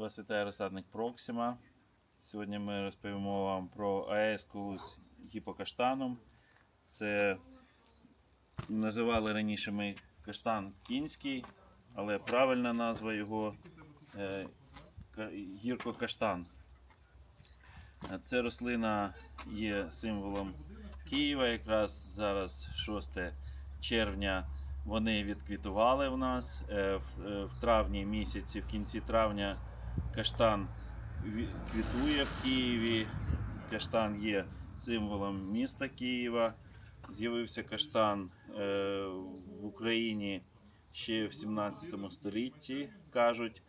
Вас вітає розсадник Проксима. Сьогодні ми розповімо вам про з гіпокаштаном. Це називали раніше ми каштан кінський, але правильна назва його е, гіркокаштан. Це рослина є символом Києва. Якраз зараз 6 червня вони відквітували в нас. Е, е, в травні місяці, в кінці травня, каштан ві- квітує в Києві. Каштан є символом міста Києва. З'явився каштан е, в Україні ще в 17 столітті, кажуть.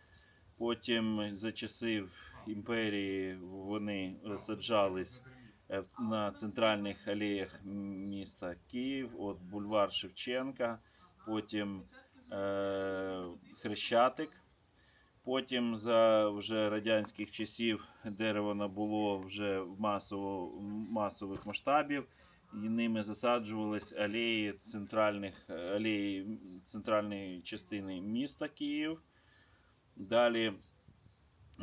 Потім за часів імперії вони саджались е, на центральних алеях міста Київ, от бульвар Шевченка, потім е, Хрещатик. Потім за вже радянських часів дерево набуло вже масово, масових масштабів, і ними засаджувались алеї центральних алеї центральної частини міста Київ. Далі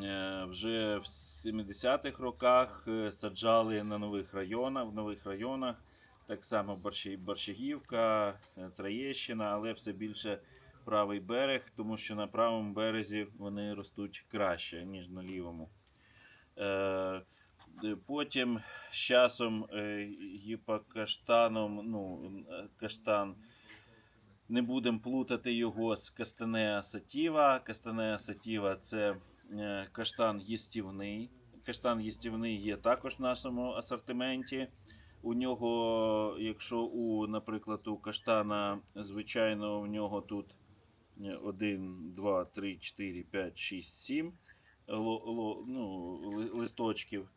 е, вже в 70-х роках е, саджали на нових районах, в нових районах, так само Борщагівка, е, Троєщина, але все більше правий берег, тому що на правому березі вони ростуть краще, ніж на лівому. Е, Потім з часом е, гіпокаштаном, ну, е, каштан не будемо плутати його з Кастанеа сатіва. Кастанеа сатіва це каштан їстівний. Каштан їстівний є також в нашому асортименті. У нього, якщо у, наприклад, у каштана, звичайно, у нього тут 1, 2, 3, 4, 5, 6, 7 ло, ло, ну, листочків,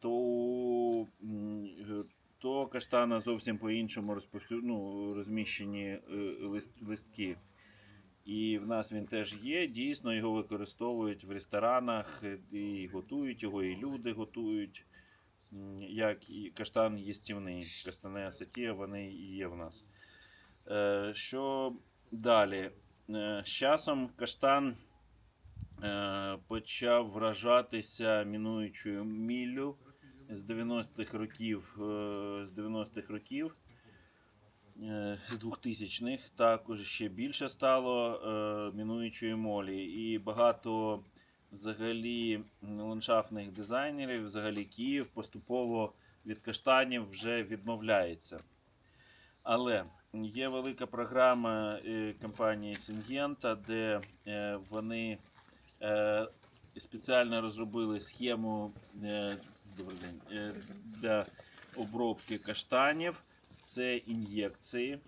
то, е, то каштана зовсім по-іншому розповсю... ну, розміщені е, лист... листки. І в нас він теж є. Дійсно, його використовують в ресторанах, е, і готують його, і люди готують. Як і каштан їстівний, каштане асатія, вони є в нас. Що далі? Е, З часом каштан е, почав вражатися мінуючою міллю з 90-х років. е, З 90-х років. З 2000-х також ще більше стало мінуючої молі. І багато взагалі ландшафтних дизайнерів, взагалі Київ поступово від каштанів вже відмовляється. Але є велика програма е, компанії Syngenta, де е, вони е, спеціально розробили схему для обробки каштанів. Це ін'єкції.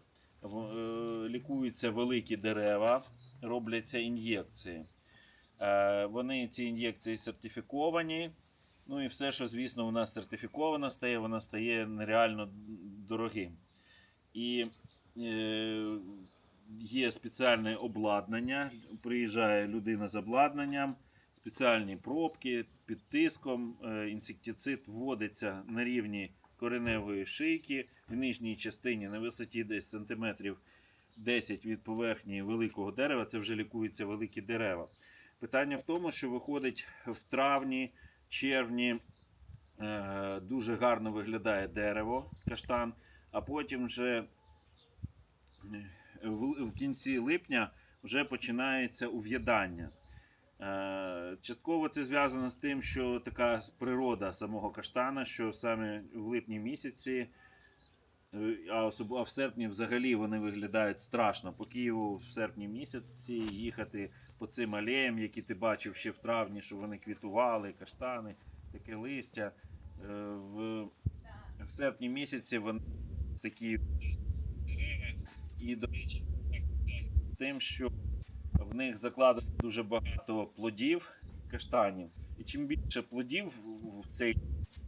Лікуються великі дерева, робляться ін'єкції. Вони ці ін'єкції сертифіковані. Ну і все, що, звісно, у нас сертифіковано стає, воно стає нереально дорогим. І е, є спеціальне обладнання. Приїжджає людина з обладнанням, спеціальні пробки під тиском. Е, інсектицид вводиться на рівні кореневої шийки в нижній частині на висоті десь сантиметрів 10 від поверхні великого дерева. Це вже лікуються великі дерева. Питання в тому, що виходить в травні, червні е, дуже гарно виглядає дерево, каштан, а потім вже е, в, в кінці липня вже починається ув'ядання. Е, Частково це зв'язано з тим, що така природа самого каштана, що саме в липні місяці, е, а, в серпні взагалі вони виглядають страшно. По Києву в серпні місяці їхати по цим алеям, які ти бачив ще в травні, що вони квітували, каштани, таке листя. В серпні місяці вони такі і, до речі, це так з тим, що в них закладено дуже багато плодів каштанів. І чим більше плодів в- цей,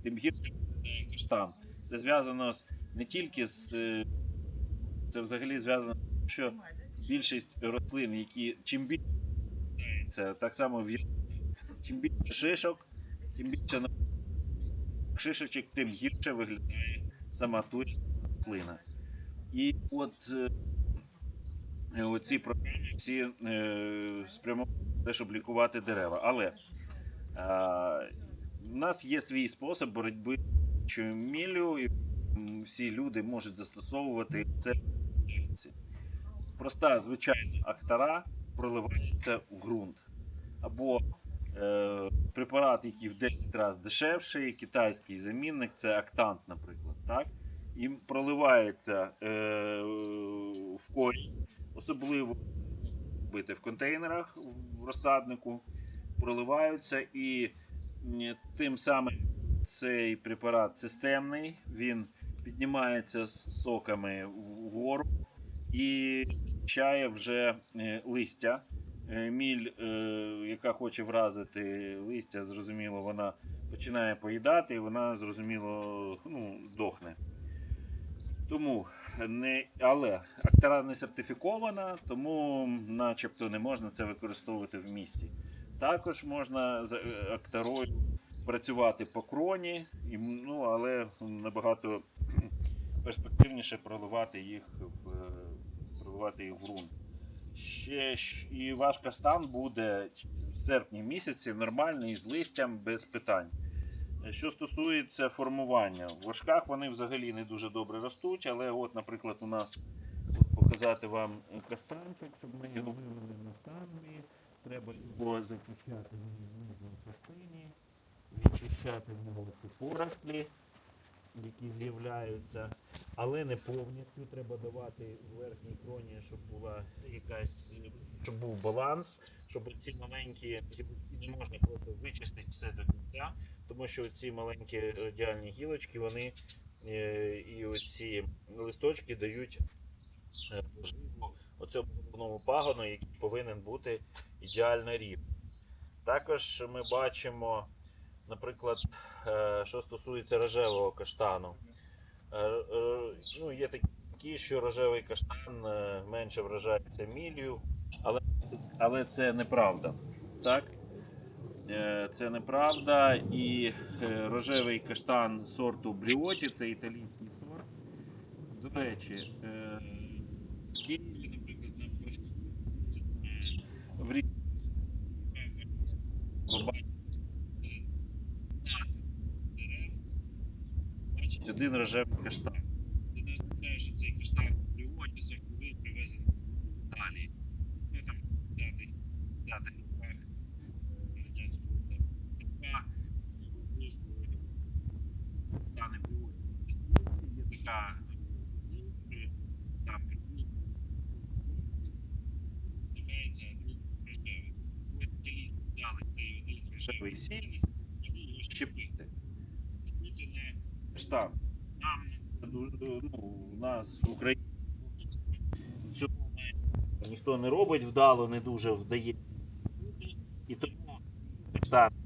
тим гірше каштан. Це зв'язано не тільки з. е, Це взагалі зв'язано з тим, що більшість рослин, які чим більше складається, так само в чим більше шишок, тим більше шишечок, тим гірше виглядає сама туя рослина. І от е, оці всі е, спрямовані те, щоб лікувати дерева. Але а, у нас є свій спосіб боротьби з міллю, і всі люди можуть застосовувати це. Проста звичайна актара проливається в ґрунт. Або е, препарат, який в 10 разів дешевший, китайський замінник, це актант, наприклад. Так? І проливається е, в корінь, особливо це в контейнерах в розсаднику, проливаються і тим самим цей препарат системний, він піднімається з соками вгору і захищає вже е, листя. Е, Міль, е, яка хоче вразити листя, зрозуміло, вона починає поїдати і вона зрозуміло ну, дохне. Тому не, але актара не сертифікована, тому начебто не можна це використовувати в місті. Також можна з е, акторою працювати по кроні, і, ну, але набагато перспективніше проливати їх в, е, проливати їх в ґрунт. Ще і ваш каштан буде в серпні місяці нормальний з листям без питань. Що стосується формування, в вершках вони взагалі не дуже добре ростуть, але от, наприклад, у нас от показати вам каштанчик, щоб ми його вивели на фармі. Треба його захищати в нижній частині, відчищати в нього ці порослі, які з'являються, але не повністю. Треба давати в верхній кроні, щоб була якась, щоб був баланс, щоб ці маленькі гілочки не можна просто вичистити все до кінця, тому що ці маленькі радіальні гілочки, вони е, і оці листочки дають е, поживу оцьому головному пагону, який повинен бути ідеально рівним. Також ми бачимо, наприклад, е, що стосується рожевого каштану. Е, е, Ну, є такі, що рожевий каштан е, менше вражається міллю, але, але це неправда. Так? Це неправда. І рожевий каштан сорту Бріоті, це італійський сорт. До речі, Києві, наприклад, на в різних ви 31 рожевий каштан. Це не означає, що цей каштан пріоті сортовий привезений з, з Італії. Хто там з 70-х роках е, радянського совка возив каштани пріоті на стосівці. Є така ну, особливість, що там приблизно з з'являється один рожевий. От італійці взяли цей один рожевий сінець і його щепили. Штам. Нам це дуже ну, у нас в Україні цього ніхто не робить вдало, не дуже вдається. І тому виходять,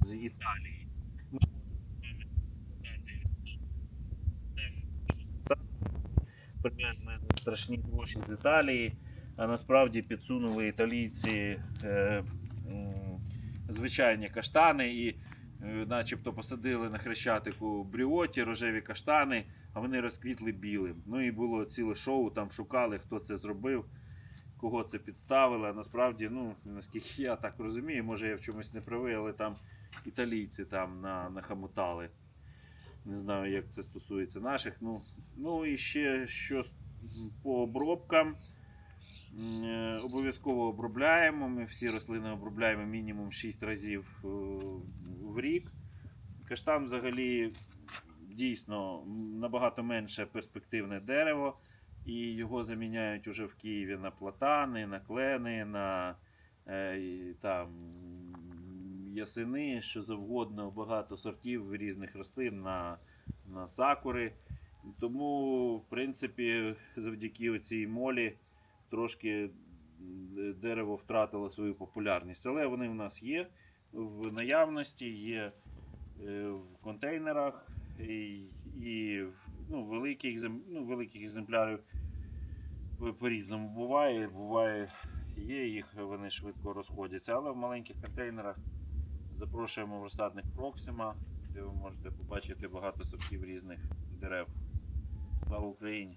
з Італії. Ми можемо з вами згадати всі привезли страшні гроші з Італії, а насправді підсунули італійці е, звичайні каштани і е, начебто посадили на хрещатику бріоті, рожеві каштани, а вони розквітли білим. Ну і було ціле шоу, там шукали, хто це зробив, кого це підставили. Насправді, ну, наскільки я так розумію, може я в чомусь не правий, але там італійці там на, нахамутали. Не знаю, як це стосується наших. Ну, ну і ще що по обробкам. Е, Обов'язково обробляємо. Ми всі рослини обробляємо мінімум 6 разів е, в рік. Каштан взагалі дійсно набагато менше перспективне дерево, і його заміняють уже в Києві на платани, на клени, на е, там, м, ясени, що завгодно, багато сортів різних рослин на, на сакури. Тому, в принципі, завдяки цій молі трошки дерево втратило свою популярність. Але вони в нас є в наявності, є е, в контейнерах і, і ну, великих, ну, великих екземплярів по- по-різному буває. Буває, є їх, вони швидко розходяться, але в маленьких контейнерах запрошуємо в розсадник Проксима, де ви можете побачити багато сортів різних дерев. Слава Україні!